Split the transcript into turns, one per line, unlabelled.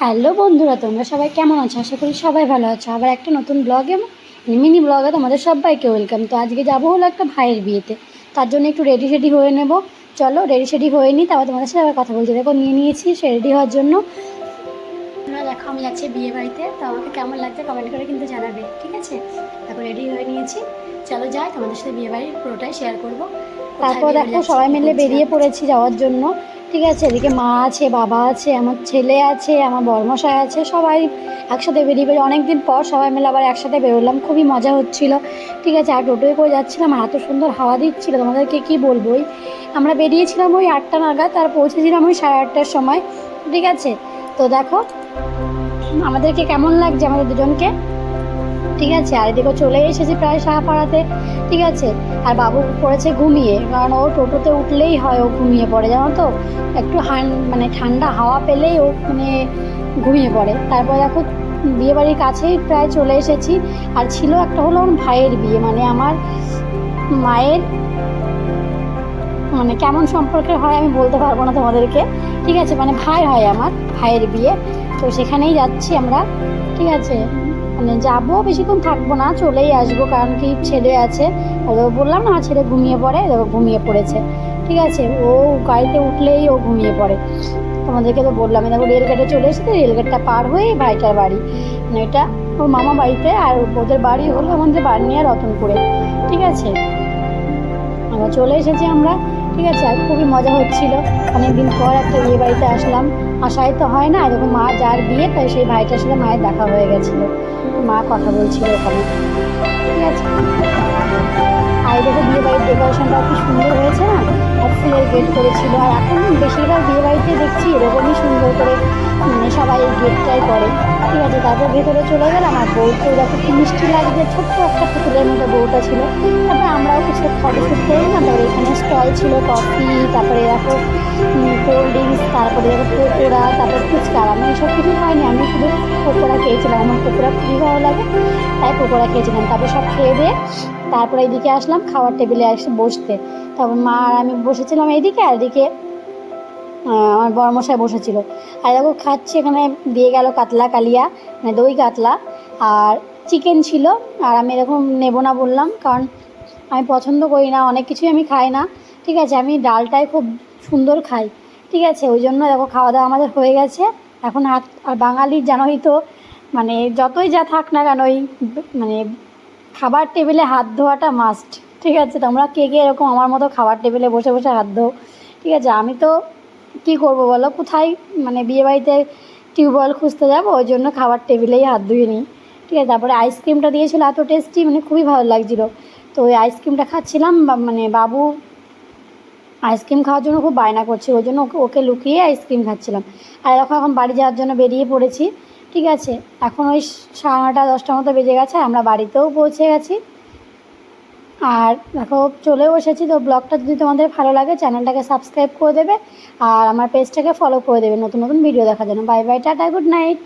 Hello বন্ধুরা তোমরা সবাই কেমন আছো? আশা করি সবাই ভালো আছো। আবার একটা নতুন ব্লগে মিনি ব্লগে তোমাদের সবাইকে ওয়েলকাম তো আজকে যাব হলো একটা ভাইয়ের বিয়েতে। তার জন্য একটু রেডি রেডি হয়ে নেব। চলো রেডি সেডি হয়ে নিই তারপর তোমাদের সাথে আবার কথা বলছি। দেখো নিয়ে নিয়েছি সে রেডি হওয়ার জন্য। তোমরা দেখো আমি যাচ্ছি বিয়ে বাড়িতে। তো আমাকে কেমন লাগছে কমেন্ট করে কিন্তু জানাবে ঠিক আছে? তারপর রেডি হয়ে নিয়েছি। চলো যাই তোমাদের সাথে বিয়ে বাড়ির পুরোটাই শেয়ার করব। তারপর দেখো সবাই মিলে বেরিয়ে পড়েছি যাওয়ার জন্য। ঠিক আছে, এদিকে মা আছে, বাবা আছে, আমার ছেলে আছে, আমার বর্মশাই আছে, সবাই একসাথে বেরিয়ে বেরিয়ে অনেক দিন পর সবাই মিলে আবার একসাথে বেরোলাম, খুবই মজা হচ্ছিল। ঠিক আছে, আর টোটোয় করে যাচ্ছিলাম এত সুন্দর হাওয়া দিচ্ছিল, তোমাদেরকে কি বলব? ওই আমরা বেরিয়েছিলাম ওই আটটা নাগাদ, আর পৌঁছেছিলাম ওই সাড়ে আটটার সময়, ঠিক আছে? তো দেখো, আমাদেরকে কেমন লাগছে আমাদের দুজনকে? ঠিক আছে, আর এদিকে চলে এসেছি প্রায় সাহাপাড়াতে, ঠিক আছে? আর বাবু পড়েছে ঘুমিয়ে, কারণ ও টোটোতে উঠলেই হয় ও ঘুমিয়ে পড়ে, জানো তো? একটু হান মানে ঠান্ডা হাওয়া পেলেই ও মানে ঘুমিয়ে পড়ে। তারপর দেখো, বিয়েবাড়ির কাছেই প্রায় চলে এসেছি। আর ছিল একটা হলো আমার ভাইয়ের বিয়ে মানে আমার মায়ের মানে কেমন সম্পর্কে হয় আমি বলতে পারব না তোমাদেরকে। ঠিক আছে মানে ভাই হয় আমার, ভাইয়ের বিয়ে। তো সেখানেই যাচ্ছি আমরা, ঠিক আছে? মানে যাব, বেশিক্ষণ থাকব না, চলেই আসব, কারণ কি ছেলে আছে। বললাম, না, ছেলে ঘুমিয়ে পড়ে। ঘুমিয়ে পড়েছে। ঠিক আছে, ও গাড়িতে উঠলেই ও ঘুমিয়ে পড়ে। তোমাদেরকে তো বললাম দেখো রেলগেটে চলে এসেছে রেলগেটটা পার হয়ে ভাইটার বাড়ি। মানে এটা ওর মামা বাড়িতে, আর ওদের বাড়ি হলো আমাদের নিয়ে রতনপুরে। ঠিক আছে? আবার চলে এসেছি আমরা। ঠিক আছে, আর খুবই মজা হচ্ছিল। অনেকদিন পর একটা বিয়ে বাড়িতে আসলাম। আশাই তো হয় না, এরকম মা যার বিয়ে তাই সেই ভাইটার সাথে মায়ের দেখা হয়ে গেছিল। মা কথা বলছিল ওখানে। ঠিক আছে। আর দেখো, বিয়ে বাড়ির ডেকোরেশনটাও কি সুন্দর হয়েছে না? আর ফুলের গেট করেছিল। আর এখন বেশিরভাগ বিয়ে বাড়িতে দেখছি এরকমই সুন্দর করে মানে সবাই এই গেটটাই করে। ঠিক আছে, তারপর ভেতরে চলে গেলাম। আর বউকেও দেখো কি মিষ্টি লাগছে। ছোট্ট একটা পুতুলের মতো বউটা ছিল। তারপরে আমরাও স্টল ছিল, কফি, তারপরে দেখো কোল্ড ড্রিঙ্কস তারপরে দেখো পকোড়া, তারপর ফুচকা। আমি এসব কিছু খাইনি আমি শুধু পকোড়া খেয়েছিলাম। আমার পকোড়া খুবই ভালো লাগে, তাই পকোড়া খেয়েছিলাম। তারপর সব খেয়ে দিয়ে তারপরে এইদিকে আসলাম খাওয়ার টেবিলে এসে বসতে। তারপর মা আর আমি বসেছিলাম এইদিকে আর এদিকে আমার বড়মশাই বসেছিল। আর দেখো খাচ্ছি, এখানে দিয়ে গেল কাতলা কালিয়া মানে দই কাতলা, আর চিকেন ছিল। আর আমি এরকম নেব না বললাম, কারণ আমি পছন্দ করি না, অনেক কিছুই আমি খাই না। ঠিক আছে, আমি ডালটাই খুব সুন্দর খাই। ঠিক আছে, ওই জন্য দেখো খাওয়া দাওয়া আমাদের হয়ে গেছে। এখন হাত আর বাঙালির জানোই তো মানে যতই যা থাক না কেন ওই মানে খাবার টেবিলে হাত ধোয়াটা মাস্ট ঠিক আছে, তোমরা কে কে এরকম আমার মতো খাবার টেবিলে বসে বসে হাত ধো ঠিক আছে, আমি তো কী করব বলো? কোথায় মানে বিয়েবাড়িতে টিউবওয়েল খুঁজতে যাব? ওই জন্য খাবার টেবিলেই হাত ধুয়ে নিই। ঠিক আছে, তারপরে আইসক্রিমটা দিয়েছিল, এত টেস্টি মানে খুবই ভালো লাগছিল। তো ওই আইসক্রিমটা খাচ্ছিলাম মানে বাবু আইসক্রিম খাওয়ার জন্য খুব বায়না করছে, ওই জন্য ওকে ওকে লুকিয়ে আইসক্রিম খাচ্ছিলাম। আর দেখো এখন বাড়ি যাওয়ার জন্য বেরিয়ে পড়েছি, ঠিক আছে? এখন ওই সাড়ে নটা, দশটার মতো বেজে গেছে, আমরা বাড়িতেও পৌঁছে গেছি। আর দেখো চলেও এসেছি, তো ব্লগটা যদি তোমাদের ভালো লাগে, চ্যানেলটাকে সাবস্ক্রাইব করে দেবে, আর আমার পেজটাকে ফলো করে দেবে, নতুন নতুন ভিডিও দেখার জন্য। Bye bye tata good night